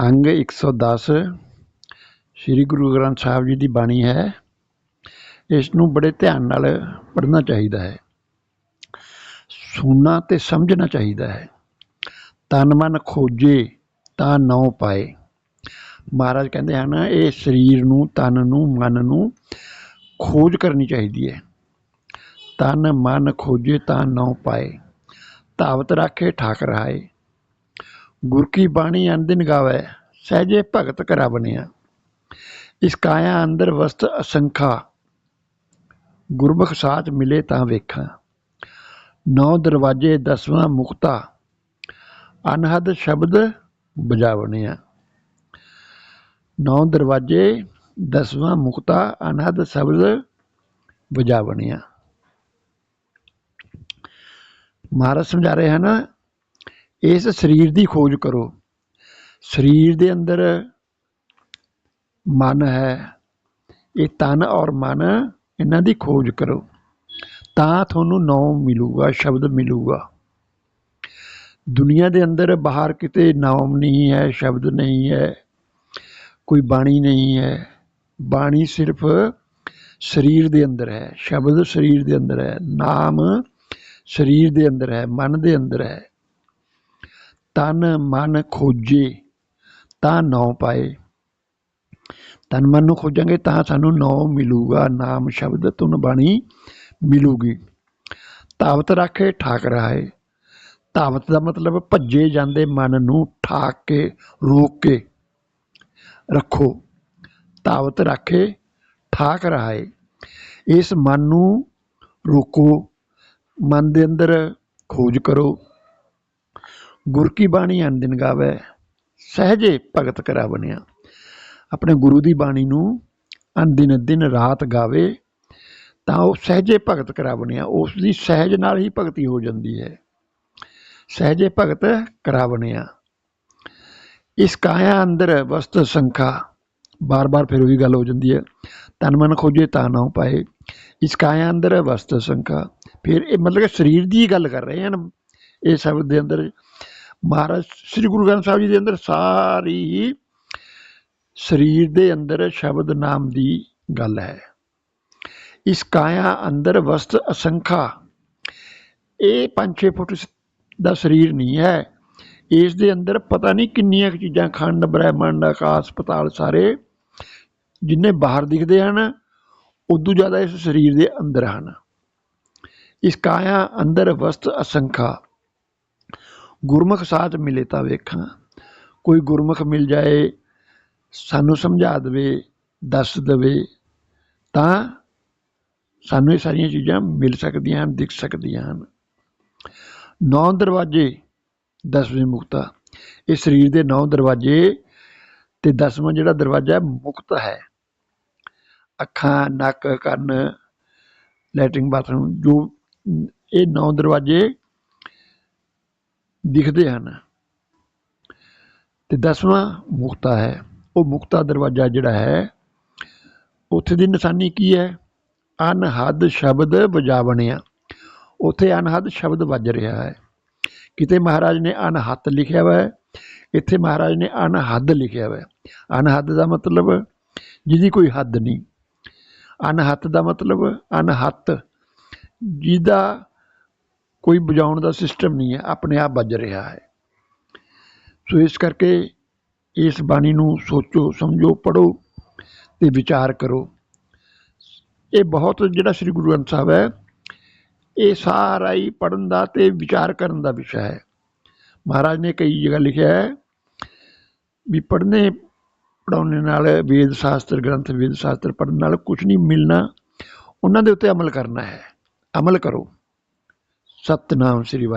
ਅੰਗ 110 ਸ੍ਰੀ ਗੁਰੂ ਗ੍ਰੰਥ ਸਾਹਿਬ ਜੀ ਦੀ ਬਾਣੀ ਹੈ। ਇਸ ਨੂੰ ਬੜੇ ਧਿਆਨ ਨਾਲ ਪੜ੍ਹਨਾ ਚਾਹੀਦਾ ਹੈ। ਸੁਣਨਾ ਤੇ ਸਮਝਣਾ ਚਾਹੀਦਾ ਹੈ। ਤਨ ਮਨ ਖੋਜੇ ਤਾਂ ਨਉ ਪਾਏ। ਮਹਾਰਾਜ ਕਹਿੰਦੇ ਹਨ, ਇਹ ਸਰੀਰ ਨੂੰ, ਤਨ ਨੂੰ, ਮਨ ਨੂੰ ਖੋਜ ਕਰਨੀ ਚਾਹੀਦੀ ਹੈ। ਤਨ ਮਨ ਖੋਜੇ ਤਾਂ ਨਉ ਪਾਏ। ਧਾਵਤ ਰੱਖੇ ਠਾਕ ਰਹਾਏ ਗੁਰ ਕੀ ਬਾਣੀ ਅਨਦਿਨ ਗਾਵੇ ਸਹਿਜੇ ਭਗਤ ਕਰਾ ਬਣਿਆ। ਇਸ ਕਾਇਆ ਅੰਦਰ ਵਸਤ ਅਸੰਖਾ, ਗੁਰਮੁਖ ਸਾਚ ਮਿਲੇ ਤਾਂ ਵੇਖਾਂ। ਨੌ ਦਰਵਾਜੇ ਦਸਵਾਂ ਮੁਕਤਾ, ਅਨਹਦ ਸ਼ਬਦ ਬਜਾਵਣਿਆ ਨੌ ਦਰਵਾਜੇ ਦਸਵਾਂ ਮੁਕਤਾ, ਅਨਹਦ ਸ਼ਬਦ ਬਜਾਵਣਿਆ ਮਹਾਰਾਜ ਸਮਝਾ ਰਹੇ ਹਨ ਇਸ ਸਰੀਰ ਦੀ ਖੋਜ ਕਰੋ। ਸਰੀਰ ਦੇ ਅੰਦਰ ਮਨ ਹੈ। ਇਹ ਤਨ ਔਰ ਮਨ ਇਹਨਾਂ ਦੀ ਖੋਜ ਕਰੋ। ਤਾਂ ਤੁਹਾਨੂੰ ਨੌ ਮਿਲੂਗਾ, ਸ਼ਬਦ ਮਿਲੂਗਾ। ਦੁਨੀਆ ਦੇ ਅੰਦਰ ਬਾਹਰ ਕਿਤੇ ਨਾਮ ਨਹੀਂ ਹੈ, ਸ਼ਬਦ ਨਹੀਂ ਹੈ, ਕੋਈ ਬਾਣੀ ਨਹੀਂ ਹੈ। ਬਾਣੀ ਸਿਰਫ ਸਰੀਰ ਦੇ ਅੰਦਰ ਹੈ, ਸ਼ਬਦ ਸਰੀਰ ਦੇ ਅੰਦਰ ਹੈ, ਨਾਮ ਸਰੀਰ ਦੇ ਅੰਦਰ ਹੈ, ਮਨ ਦੇ ਅੰਦਰ ਹੈ। ਤਨ ਮਨ ਖੋਜੇ, ਤਾਂ ਨੌ ਪਾਏ। ਤਨ ਮਨ ਨੂੰ ਖੋਜਾਂਗੇ ਤਾਂ ਸਾਨੂੰ ਨੌ ਮਿਲੂਗਾ, ਨਾਮ ਸ਼ਬਦ ਤੁਨ ਬਾਣੀ ਮਿਲੂਗੀ। ਤਾਵਤ ਰੱਖੇ, ਠਾਕ ਰਹਾਏ ਤਾਵਤ ਦਾ ਮਤਲਬ ਭੱਜੇ ਜਾਂਦੇ ਮਨ ਨੂੰ ਠਾਕ ਕੇ, ਰੋਕ ਕੇ ਰੱਖੋ। ਤਾਵਤ ਰੱਖੇ, ਠਾਕ ਰਹਾਏ ਇਸ ਮਨ ਨੂੰ ਰੋਕੋ। ਮਨ ਦੇ ਅੰਦਰ ਖੋਜ ਕਰੋ। ਗੁਰ ਕੀ ਬਾਣੀ ਅਨਦਿਨ ਗਾਵੇ, ਸਹਜੇ ਭਗਤ ਕਰਾ ਬਣਿਆ। ਆਪਣੇ ਗੁਰੂ ਦੀ ਬਾਣੀ ਨੂੰ ਅਨਦਿਨ ਦਿਨ ਰਾਤ ਗਾਵੇ, ਤਾਂ ਉਹ ਸਹਜੇ ਭਗਤ ਕਰਾ ਬਣਿਆ। ਉਸ ਦੀ ਸਹਿਜ ਨਾਲ ਹੀ ਭਗਤੀ ਹੋ ਜਾਂਦੀ ਹੈ। ਸਹਜੇ ਭਗਤ ਕਰਾ ਬਣਿਆ। ਇਸ ਕਾਇਆ ਅੰਦਰ ਵਸਤ ਸੰਖਾ, ਬਾਰ-ਬਾਰ ਫਿਰ ਉਹੀ ਗੱਲ ਹੋ ਜਾਂਦੀ ਹੈ। ਤਨ ਮਨ ਖੋਜੇ ਤਾਂ ਨਾ ਪਾਏ। ਇਸ ਕਾਇਆ ਅੰਦਰ ਵਸਤ ਸੰਖਾ, ਫਿਰ ਇਹ ਮਤਲਬ ਕਿ ਸਰੀਰ ਦੀ ਗੱਲ ਕਰ ਰਹੇ ਹਨ। ਇਹ ਸ਼ਬਦ ਦੇ ਅੰਦਰ ਮਹਾਰਾਜ, ਸ੍ਰੀ ਗੁਰੂ ਗ੍ਰੰਥ ਸਾਹਿਬ ਜੀ ਦੇ ਅੰਦਰ ਸਾਰੀ ਹੀ ਸਰੀਰ ਦੇ ਅੰਦਰ ਸ਼ਬਦ ਨਾਮ ਦੀ ਗੱਲ ਹੈ। ਇਸ ਕਾਇਆ ਅੰਦਰ ਵਸਤ ਅਸੰਖਾ, ਇਹ 5-6 ਫੁੱਟ ਦਾ ਸਰੀਰ ਨਹੀਂ ਹੈ। ਇਸ ਦੇ ਅੰਦਰ ਪਤਾ ਨਹੀਂ ਕਿੰਨੀਆਂ ਕੁ ਚੀਜ਼ਾਂ ਖੰਡ, ਬ੍ਰਹਿਮੰਡ, ਆਕਾਸ਼, ਪਤਾਲ ਸਾਰੇ ਜਿੰਨੇ ਬਾਹਰ ਦਿਖਦੇ ਹਨ, ਉਦੋਂ ਜ਼ਿਆਦਾ ਇਸ ਸਰੀਰ ਦੇ ਅੰਦਰ ਹਨ। ਇਸ ਕਾਇਆ ਅੰਦਰ ਵਸਤ ਅਸੰਖਾ ਗੁਰਮੁਖ ਸਾਥ ਮਿਲੇ ਤਾਂ ਵੇਖਾਂ। ਕੋਈ ਗੁਰਮੁਖ ਮਿਲ ਜਾਏ, ਸਾਨੂੰ ਸਮਝਾ ਦੇਵੇ, ਦੱਸ ਦੇਵੇ, ਤਾਂ ਸਾਨੂੰ ਇਹ ਸਾਰੀਆਂ ਚੀਜ਼ਾਂ ਮਿਲ ਸਕਦੀਆਂ ਹਨ, ਦਿਖ ਸਕਦੀਆਂ ਹਨ। ਨੌ ਦਰਵਾਜ਼ੇ, ਦਸਵੇਂ ਮੁਕਤਾ। ਇਹ ਸਰੀਰ ਦੇ ਨੌ ਦਰਵਾਜ਼ੇ ਤੇ ਦਸਵਾਂ ਜਿਹੜਾ ਦਰਵਾਜ਼ਾ ਹੈ, ਮੁਕਤ ਹੈ। ਅੱਖਾਂ, ਨੱਕ, ਕੰਨ, ਲੈਟਰਿੰਗ ਬਾਥਰੂਮ, ਜੋ ਇਹ ਨੌ ਦਰਵਾਜ਼ੇ ਦਿਖਦੇ ਹਨ। ਤੇ ਦਸਵਾਂ ਮੁਕਤਾ ਹੈ। ਉਹ ਮੁਕਤਾ ਦਰਵਾਜ਼ਾ ਜਿਹੜਾ ਹੈ, ਉੱਥੇ ਦੀ ਨਿਸ਼ਾਨੀ ਕੀ ਹੈ? ਅਨਹਦ ਸ਼ਬਦ ਵਜਾਵਣਿਆ। ਉੱਥੇ ਅਨਹਦ ਸ਼ਬਦ ਵੱਜ ਰਿਹਾ ਹੈ। ਕਿਤੇ ਮਹਾਰਾਜ ਨੇ ਅਨਹਤ ਲਿਖਿਆ ਹੋਇਆ ਹੈ, ਇੱਥੇ ਮਹਾਰਾਜ ਨੇ ਅਨਹਦ ਲਿਖਿਆ ਹੋਇਆ ਹੈ। ਅਨਹਦ ਦਾ ਮਤਲਬ ਜਿਹਦੀ ਕੋਈ ਹੱਦ ਨਹੀਂ। ਅਨਹਤ ਦਾ ਮਤਲਬ ਅਨਹਤ, ਜਿਹਦਾ ਕੋਈ ਬੁਝਾਉਣ ਦਾ ਸਿਸਟਮ ਨਹੀਂ ਹੈ, ਆਪਣੇ ਆਪ ਵੱਜ ਰਿਹਾ ਹੈ। ਸੋ ਇਸ ਕਰਕੇ ਇਸ ਬਾਣੀ ਨੂੰ ਸੋਚੋ, ਸਮਝੋ ਪੜੋ ਤੇ ਵਿਚਾਰ ਕਰੋ। ਇਹ ਬਹੁਤ ਜਿਹੜਾ ਸ੍ਰੀ ਗੁਰੂ ਗ੍ਰੰਥ ਸਾਹਿਬ ਹੈ, ਇਹ ਸਾਰਾ ਹੀ ਪੜਨ ਦਾ ਤੇ ਵਿਚਾਰ ਕਰਨ ਦਾ ਵਿਸ਼ਾ ਹੈ। ਮਹਾਰਾਜ ਨੇ ਕਈ ਜਗ੍ਹਾ ਲਿਖਿਆ ਹੈ ਵੀ ਪੜ੍ਹਨੇ ਪੜਾਉਣੇ ਨਾਲ ਵੇਦ ਸ਼ਾਸਤਰ, ਗ੍ਰੰਥ, ਵੇਦ ਸ਼ਾਸਤਰ ਪੜਨ ਨਾਲ ਕੁਝ ਨਹੀਂ ਮਿਲਣਾ, ਉਹਨਾਂ ਦੇ ਉੱਤੇ ਅਮਲ ਕਰਨਾ ਹੈ। ਅਮਲ ਕਰੋ। सतनाम श्री वाहे